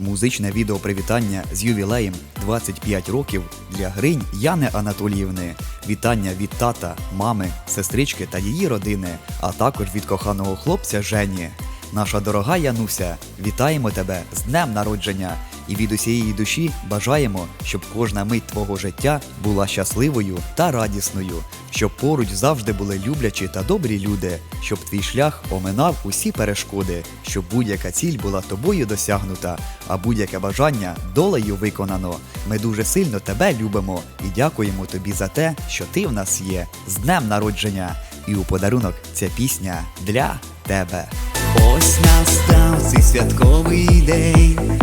Музичне відео привітання з ювілеєм 25 років для Гринь Яни Анатоліївни. Вітання від тата, мами, сестрички та її родини, а також від коханого хлопця Жені. Наша дорога Януся, вітаємо тебе з днем народження і від усієї душі бажаємо, щоб кожна мить твого життя була щасливою та радісною, щоб поруч завжди були люблячі та добрі люди, щоб твій шлях оминав усі перешкоди, щоб будь-яка ціль була тобою досягнута, а будь-яке бажання долею виконано. Ми дуже сильно тебе любимо і дякуємо тобі за те, що ти в нас є з днем народження. І у подарунок ця пісня для тебе. Ось настав цей святковий день.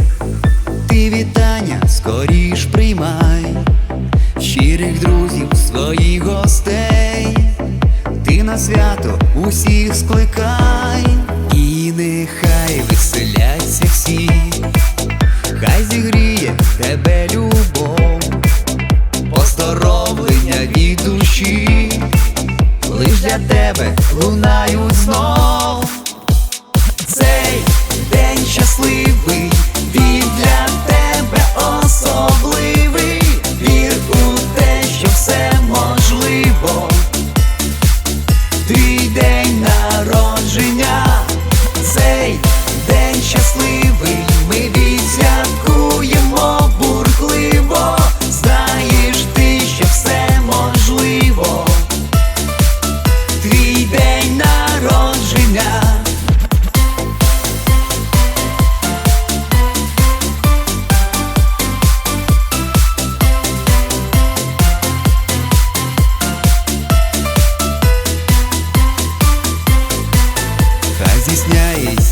Свято усіх скликай, і нехай веселяться всі, хай зігріє тебе любов, поздоровлення від душі, лиш для тебе лунають знов. Цей день щасливий, він для народження, цей день щасливий, ми відсвяткуємо бурхливо. Знаєш ти, що все можливо. Твій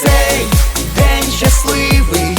цей день щасливий.